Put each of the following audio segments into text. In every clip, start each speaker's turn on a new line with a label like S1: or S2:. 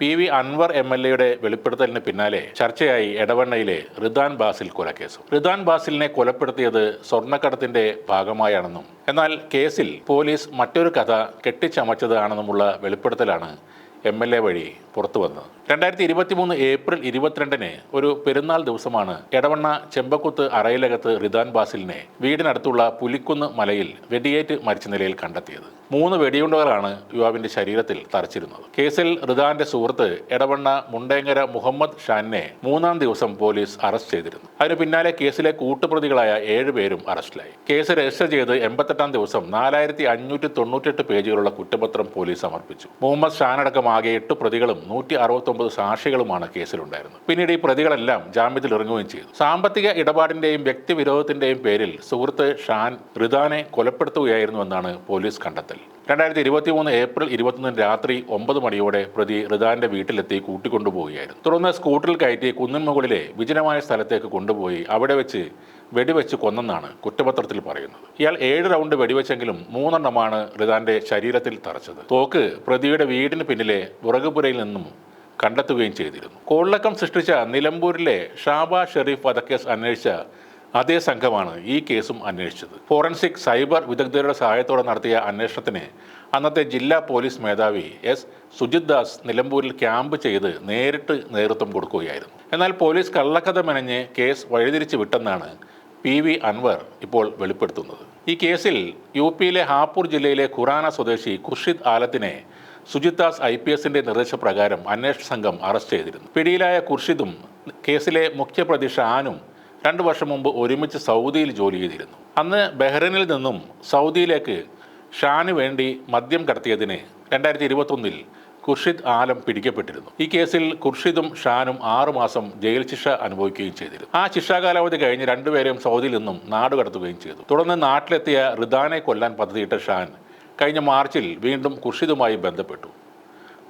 S1: P V Anvar M L എയുടെ വെളിപ്പെടുത്തലിന് പിന്നാലെ ചർച്ചയായി എടവണ്ണയിലെ റിദാൻ ബാസിൽ കൊലക്കേസ്. റിദാൻ ബാസിലിനെ കൊലപ്പെടുത്തിയത് സ്വർണക്കടത്തിന്റെ ഭാഗമായാണെന്നും എന്നാൽ കേസിൽ പോലീസ് മറ്റൊരു കഥ കെട്ടിച്ചമച്ചതാണെന്നുമുള്ള വെളിപ്പെടുത്തലാണ് എം എൽ എ വഴി പുറത്തു വന്നത് രണ്ടായിരത്തി ഇരുപത്തി മൂന്ന് ഏപ്രിൽ ഇരുപത്തിരണ്ടിന് ഒരു പെരുന്നാൾ ദിവസമാണ് എടവണ്ണ ചെമ്പക്കുത്ത് അറയിലകത്ത് റിദാൻ ബാസിലിനെ വീടിനടുത്തുള്ള പുലിക്കുന്ന് മലയിൽ വെടിയേറ്റ് മരിച്ച നിലയിൽ കണ്ടെത്തിയത്. മൂന്ന് വെടിയുണ്ടകളാണ് യുവാവിന്റെ ശരീരത്തിൽ തറച്ചിരുന്നത്. കേസിൽ റിദാന്റെ സുഹൃത്ത് എടവണ്ണ മുണ്ടേങ്കര മുഹമ്മദ് ഷാനിനെ മൂന്നാം ദിവസം പോലീസ് അറസ്റ്റ് ചെയ്തിരുന്നു. അതിന് പിന്നാലെ കേസിലെ കൂട്ടുപ്രതികളായ ഏഴുപേരും അറസ്റ്റിലായി. കേസ് രജിസ്റ്റർ ചെയ്ത് എൺപത്തെട്ടാം ദിവസം നാലായിരത്തി അഞ്ഞൂറ്റി തൊണ്ണൂറ്റെട്ട് പേജുകളുള്ള കുറ്റപത്രം പോലീസ് സമർപ്പിച്ചു. മുഹമ്മദ് ഷാനടക്കം ആകെ എട്ട് പ്രതികളും നൂറ്റി അറുപത്തൊമ്പത് സാക്ഷികളുമാണ് കേസിലുണ്ടായിരുന്നത്. പിന്നീട് ഈ പ്രതികളെല്ലാം ജാമ്യത്തിൽ ഇറങ്ങുകയും ചെയ്തു. സാമ്പത്തിക ഇടപാടിന്റെയും വ്യക്തിവിരോധത്തിന്റെയും പേരിൽ സുഹൃത്ത് ഷാൻ റിദാനെ കൊലപ്പെടുത്തുകയായിരുന്നുവെന്നാണ് പോലീസ് കണ്ടെത്തൽ. രണ്ടായിരത്തി ഇരുപത്തി മൂന്ന് ഏപ്രിൽ ഇരുപത്തൊന്നിന് രാത്രി ഒമ്പത് മണിയോടെ പ്രതി റിദാന്റെ വീട്ടിലെത്തി കൂട്ടിക്കൊണ്ടുപോവുകയായിരുന്നു. തുടർന്ന് സ്കൂട്ടറിൽ കയറ്റി കുന്നിൻ മുകളിലെ വിജനമായ സ്ഥലത്തേക്ക് കൊണ്ടുപോയി അവിടെ വെച്ച് വെടിവെച്ച് കൊന്നെന്നാണ് കുറ്റപത്രത്തിൽ പറയുന്നത്. ഇയാൾ ഏഴ് റൗണ്ട് വെടിവെച്ചെങ്കിലും മൂന്നെണ്ണമാണ് റിദാന്റെ ശരീരത്തിൽ തറച്ചത്. തോക്ക് പ്രതിയുടെ വീടിന് പിന്നിലെ വിറകുപുരയിൽ നിന്നും കണ്ടെത്തുകയും ചെയ്തിരുന്നു. കോളിളക്കം സൃഷ്ടിച്ച നിലമ്പൂരിലെ ഷാബ ഷെറീഫ് വധക്കേസ് അന്വേഷിച്ച അതേ സംഘമാണ് ഈ കേസും അന്വേഷിച്ചത്. ഫോറൻസിക് സൈബർ വിദഗ്ധരുടെ സഹായത്തോടെ നടത്തിയ അന്വേഷണത്തിന് അന്നത്തെ ജില്ലാ പോലീസ് മേധാവി എസ്. സുജിത് ദാസ് നിലമ്പൂരിൽ ക്യാമ്പ് ചെയ്ത് നേരിട്ട് നേതൃത്വം കൊടുക്കുകയായിരുന്നു. എന്നാൽ പോലീസ് കള്ളക്കഥ മെനഞ്ഞ് കേസ് വഴിതിരിച്ച് വിട്ടെന്നാണ് പി വി അൻവർ ഇപ്പോൾ വെളിപ്പെടുത്തുന്നത്. ഈ കേസിൽ യു പിയിലെ ഹാപ്പൂർ ജില്ലയിലെ ഖുറാന സ്വദേശി ഖുർഷിദ് ആലത്തിനെ സുജിത് ദാസ് ഐ പി എസിന്റെ നിർദ്ദേശപ്രകാരം അന്വേഷണ സംഘം അറസ്റ്റ് ചെയ്തിരുന്നു. പിടിയിലായ ഖുർഷിദും കേസിലെ മുഖ്യപ്രതി ഷാനും രണ്ടു വർഷം മുമ്പ് ഒരുമിച്ച് സൗദിയിൽ ജോലി ചെയ്തിരുന്നു. അന്ന് ബഹ്റൈനിൽ നിന്നും സൗദിയിലേക്ക് ഷാന് വേണ്ടി മദ്യം കടത്തിയതിന് രണ്ടായിരത്തി ഇരുപത്തൊന്നിൽ ഖുർഷിദ് ആലം പിടിക്കപ്പെട്ടിരുന്നു. ഈ കേസിൽ ഖുർഷിദും ഷാനും ആറുമാസം ജയിൽ ശിക്ഷ അനുഭവിക്കുകയും ചെയ്തിരുന്നു. ആ ശിക്ഷാകാലാവധി കഴിഞ്ഞ് രണ്ടുപേരെയും സൗദിയിൽ നിന്നും നാട് കടത്തുകയും ചെയ്തു. തുടർന്ന് നാട്ടിലെത്തിയ റിദാനെ കൊല്ലാൻ പദ്ധതിയിട്ട ഷാൻ കഴിഞ്ഞ മാർച്ചിൽ വീണ്ടും ഖുർഷിദുമായി ബന്ധപ്പെട്ടു.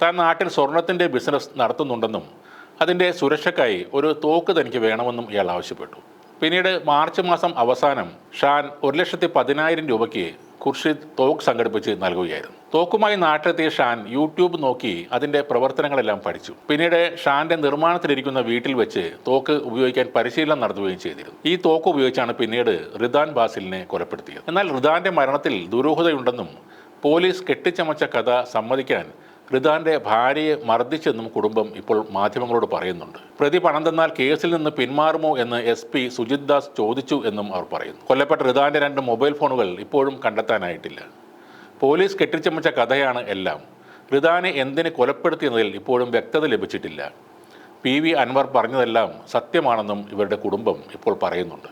S1: താൻ നാട്ടിൽ സ്വർണത്തിന്റെ ബിസിനസ് നടത്തുന്നുണ്ടെന്നും അതിന്റെ സുരക്ഷയ്ക്കായി ഒരു തോക്ക് തനിക്ക് വേണമെന്നും ഇയാൾ ആവശ്യപ്പെട്ടു. പിന്നീട് മാർച്ച് മാസം അവസാനം ഷാൻ ഒരു ലക്ഷത്തി പതിനായിരം രൂപയ്ക്ക് ഖുർഷിദ് തോക്ക് സംഘടിപ്പിച്ച് നൽകുകയായിരുന്നു. തോക്കുമായി നാട്ടിലെത്തിയ ഷാൻ യൂട്യൂബ് നോക്കി അതിന്റെ പ്രവർത്തനങ്ങളെല്ലാം പഠിച്ചു. പിന്നീട് ഷാന്റെ നിർമ്മാണത്തിലിരിക്കുന്ന വീട്ടിൽ വെച്ച് തോക്ക് ഉപയോഗിക്കാൻ പരിശീലനം നടത്തുകയും ചെയ്തിരുന്നു. ഈ തോക്ക് ഉപയോഗിച്ചാണ് പിന്നീട് റിദാൻ ബാസിലിനെ കൊലപ്പെടുത്തിയത്. എന്നാൽ റിദാന്റെ മരണത്തിൽ ദുരൂഹതയുണ്ടെന്നും പോലീസ് കെട്ടിച്ചമച്ച കഥ സമ്മതിക്കാൻ റിദാന്റെ ഭാര്യയെ മർദ്ദിച്ചെന്നും കുടുംബം ഇപ്പോൾ മാധ്യമങ്ങളോട് പറയുന്നുണ്ട്. പ്രതി പണം തന്നാൽ കേസിൽ നിന്ന് പിന്മാറുമോ എന്ന് എസ് പി സുജിത് ദാസ് ചോദിച്ചു എന്നും അവർ പറയുന്നു. കൊല്ലപ്പെട്ട റിദാന്റെ രണ്ട് മൊബൈൽ ഫോണുകൾ ഇപ്പോഴും കണ്ടെത്താനായിട്ടില്ല. പോലീസ് കെട്ടിച്ചമച്ച കഥയാണ് എല്ലാം. റിദാനെ എന്തിന് കൊലപ്പെടുത്തിയെന്നതിൽ ഇപ്പോഴും വ്യക്തത ലഭിച്ചിട്ടില്ല. പി വി അൻവർ പറഞ്ഞതെല്ലാം സത്യമാണെന്നും ഇവരുടെ കുടുംബം ഇപ്പോൾ പറയുന്നുണ്ട്.